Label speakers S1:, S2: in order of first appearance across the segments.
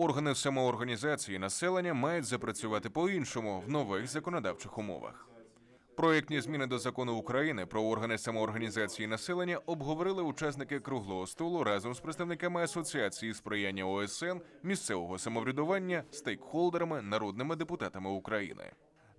S1: органи самоорганізації населення мають запрацювати по-іншому в нових законодавчих умовах. Проєктні зміни до закону України про органи самоорганізації населення обговорили учасники круглого столу разом з представниками асоціації сприяння ОСН, місцевого самоврядування, стейкхолдерами, народними депутатами України.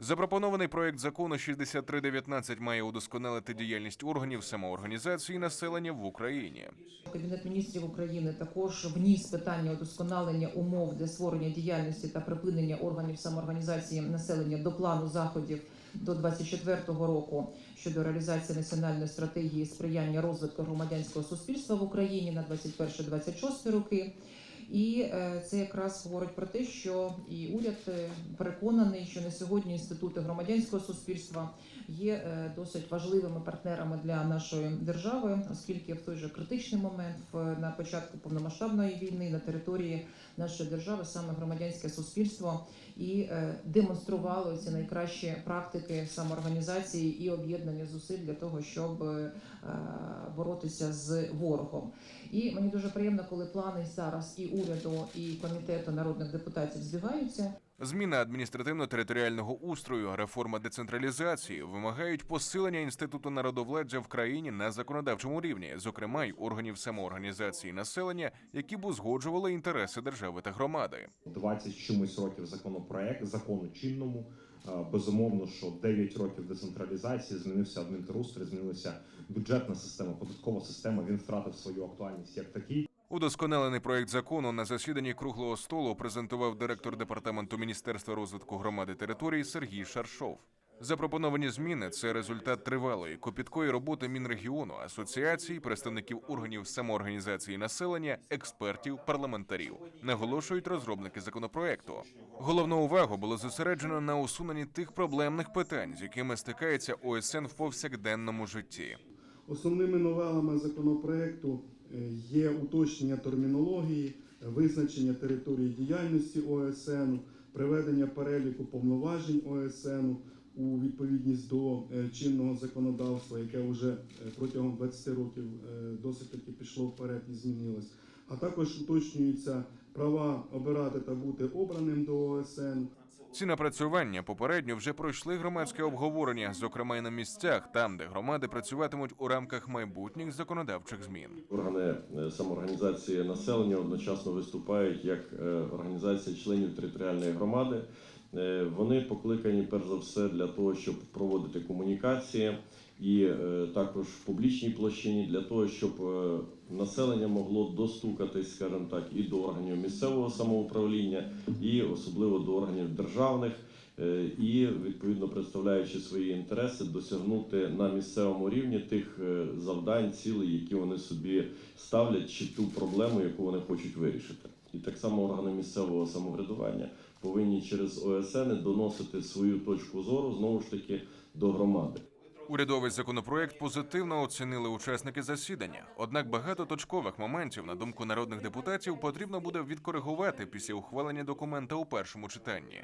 S1: Запропонований проект закону 6319 має удосконалити діяльність органів самоорганізації населення в Україні.
S2: Кабінет міністрів України також вніс питання удосконалення умов для створення діяльності та припинення органів самоорганізації населення до плану заходів до 2024 року щодо реалізації національної стратегії сприяння розвитку громадянського суспільства в Україні на 21-26 роки. І е, це якраз говорить про те, що і уряд е, переконаний, що на сьогодні інститути громадянського суспільства є е, досить важливими партнерами для нашої держави, оскільки в той же критичний момент, на початку повномасштабної війни на території нашої держави саме громадянське суспільство і демонструвало ці найкращі практики самоорганізації і об'єднання зусиль для того, щоб боротися з ворогом. І мені дуже приємно, коли плани зараз і уряду, і комітету народних депутатів збігаються.
S1: Зміна адміністративно-територіального устрою, реформа децентралізації вимагають посилення інституту народовладдя в країні на законодавчому рівні, зокрема й органів самоорганізації населення, які б узгоджували інтереси держави та громади.
S3: 20 з чимось років законопроект закону чинному. Е, Безумовно, що 9 років децентралізації змінився адмінтерустрій, змінилася бюджетна система, податкова система. Він втратив свою актуальність як такий.
S1: Удосконалений проект закону на засіданні круглого столу презентував директор департаменту Міністерства розвитку громади територій Сергій Шаршов. Запропоновані зміни це результат тривалої копіткої роботи Мінрегіону, асоціацій, представників органів самоорганізації населення, експертів, парламентарів. Наголошують розробники законопроекту. Головну увагу було зосереджено на усуненні тих проблемних питань, з якими стикається ОСН в повсякденному житті.
S4: Основними новелами законопроекту є уточнення термінології, визначення території діяльності ОСН, приведення переліку повноважень ОСН у відповідність до е, чинного законодавства, яке вже е, протягом 20 років е, досить таки пішло вперед і змінилось. А також уточнюються права обирати та бути обраним до ОСН,
S1: Ці напрацювання попередньо вже пройшли громадське обговорення, зокрема й на місцях, там, де громади працюватимуть у рамках майбутніх законодавчих змін.
S5: Органи е, самоорганізації населення одночасно виступають як е, організація членів територіальної громади. Е, Вони покликані перш за все для того, щоб проводити комунікації і е, також в публічній площині для того, щоб е, населення могло достукатись, скажімо так, і до органів місцевого самоуправління, і особливо до органів державних. Е, і відповідно представляючи свої інтереси, досягнути на місцевому рівні тих завдань, цілей, які вони собі ставлять, чи ту проблему, яку вони хочуть вирішити. І так само органи місцевого самоврядування повинні через ОСН доносити свою точку зору знову ж таки до громади.
S1: Урядовий законопроект позитивно оцінили учасники засідання. Однак багато точкових моментів, на думку народних депутатів, потрібно буде відкоригувати після ухвалення документа у першому читанні.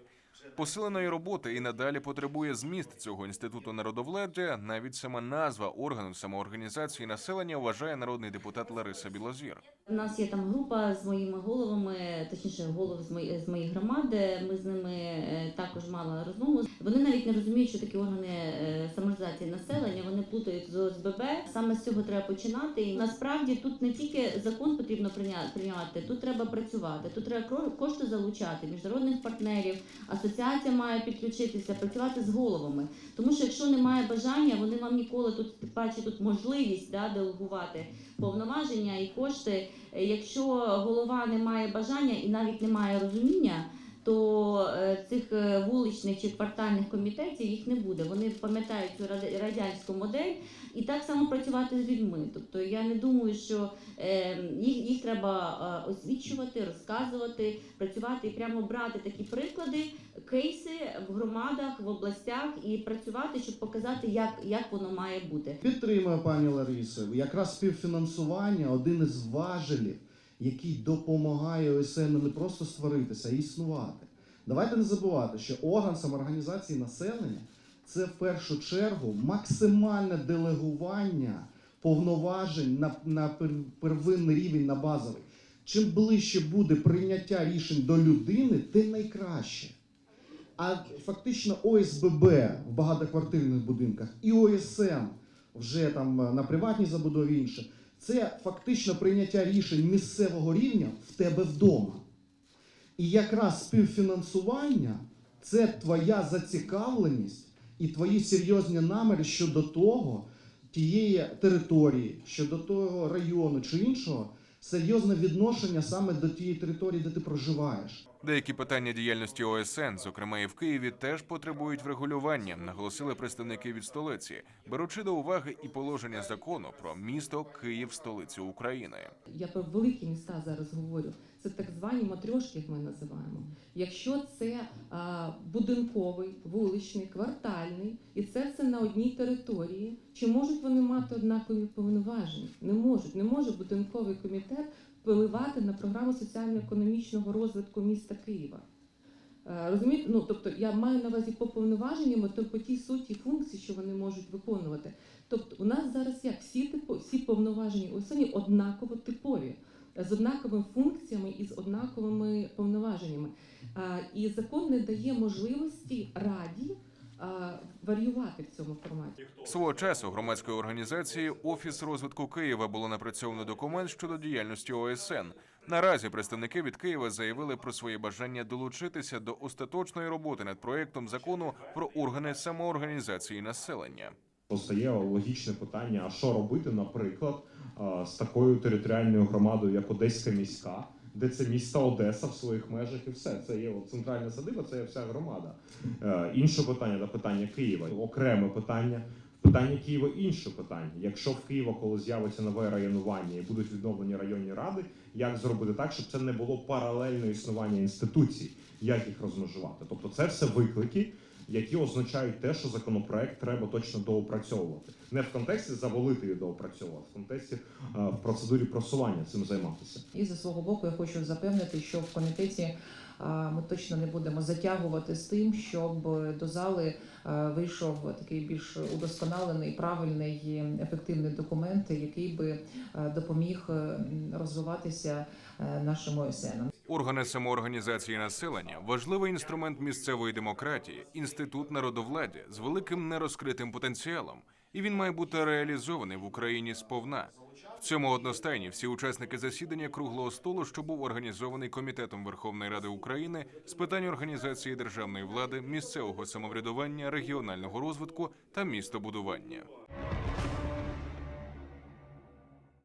S1: Посиленої роботи і надалі потребує зміст цього інституту народовладдя. Навіть сама назва органу самоорганізації населення вважає народний депутат Лариса Білозір.
S6: У нас є там група з моїми головами, точніше, голов з моєї з моєї громади. Ми з ними е, також мали розмову. Вони навіть не розуміють, що такі органи е, самоорганізації населення. Вони плутають з ОСББ. Саме з цього треба починати. І насправді тут не тільки закон потрібно прийня- прийняти, тут треба працювати. Тут треба кошти залучати, міжнародних партнерів. Асоціація має підключитися, працювати з головами. Тому що якщо немає бажання, вони вам ніколи тут тим тут можливість да, делегувати повноваження і кошти. Е, Якщо голова не має бажання і навіть не має розуміння, то е, цих е, вуличних чи квартальних комітетів їх не буде. Вони пам'ятають цю радянську модель і так само працювати з людьми. Тобто я не думаю, що е, їх, їх треба освічувати, розказувати, працювати і прямо брати такі приклади, кейси в громадах, в областях і працювати, щоб показати, як, як воно має бути.
S7: Підтримую пані Ларисо. Якраз співфінансування один із важелів, який допомагає ОСН не просто створитися, а існувати. Давайте не забувати, що орган самоорганізації населення це в першу чергу максимальне делегування повноважень на, на первинний рівень, на базовий. чим ближче буде прийняття рішень до людини, тим найкраще. А фактично ОСББ в багатоквартирних будинках і ОСМ вже там е, на приватній забудові інше, це фактично прийняття рішень місцевого рівня в тебе вдома. І якраз співфінансування це твоя зацікавленість і твої серйозні наміри щодо того, тієї території, щодо того району чи іншого, серйозне відношення саме до тієї території, де ти проживаєш.
S1: Деякі питання діяльності ОСН, зокрема і в Києві, теж потребують врегулювання, наголосили представники від столиці, беручи до уваги і положення закону про місто Київ, столицю України.
S2: Я про великі міста зараз говорю. Це так звані матрьошки, як ми називаємо. Якщо це а, будинковий, вуличний, квартальний, і це все на одній території, чи можуть вони мати однакові повноваження? Не можуть. Не може будинковий комітет впливати на програму соціально-економічного розвитку міста Києва. Е, Розумієте, ну тобто я маю на увазі по повноваженням, то по тій суті функції, що вони можуть виконувати. Тобто, у нас зараз як всі типу, всі повноваження ОСН однаково типові, з однаковими функціями і з однаковими повноваженнями. А, І закон не дає можливості раді варіювати в цьому форматі.
S1: Свого часу громадської організації Офіс розвитку Києва було напрацьовано документ щодо діяльності ОСН. Наразі представники від Києва заявили про своє бажання долучитися до остаточної роботи над проектом закону про органи самоорганізації населення.
S3: Постає логічне питання: а що робити, наприклад, з такою територіальною громадою, як Одеська міська, де це міста Одеса в своїх межах, і все це є от центральна садиба, це є вся громада. Е, Інше питання до питання Києва, окреме питання. Питання Києва інше питання. Якщо в Києва, коли з'явиться нове районування і будуть відновлені районні ради, як зробити так, щоб це не було паралельно існування інституцій, як їх розмежувати? Тобто, це все виклики, які означають те, що законопроект треба точно доопрацьовувати. Не в контексті завалити і доопрацьовувати, в контексті е, в процедурі просування цим займатися.
S2: І за свого боку я хочу запевнити, що в комітеті ми точно не будемо затягувати з тим, щоб до зали вийшов такий більш удосконалений, правильний, ефективний документ, який би допоміг е, розвиватися е, нашим ОСН.
S1: Органи самоорганізації населення важливий інструмент місцевої демократії, інститут народовладдя з великим нерозкритим потенціалом, і він має бути реалізований в Україні сповна. В цьому одностайні всі учасники засідання круглого столу, що був організований комітетом Верховної Ради України з питань організації державної влади, місцевого самоврядування, регіонального розвитку та містобудування.